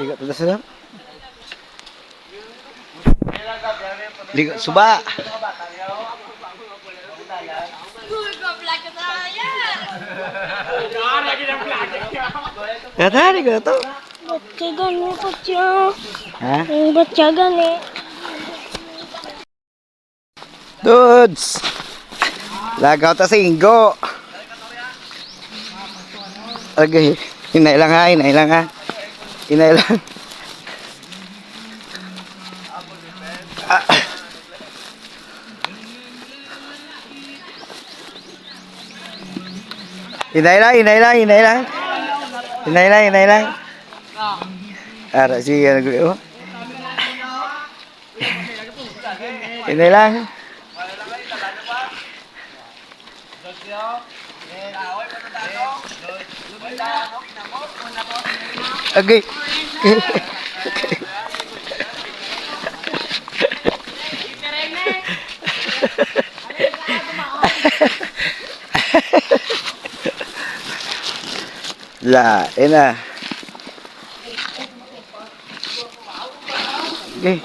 Liga pa sa lang. Liga suba. Katari ko to. Baca gani baca. Ha? Baca gani. Eh. Dudes. Lagaw ta singgo. Agay, hinay lang ha, hinay lang ha. Hinay lang. Ah. Hinay lang, hinay lang, hinay lang. Hinay lang, hinay lang. Ara si ano gulo. Hinay lang. Okay. La, ena. Okay.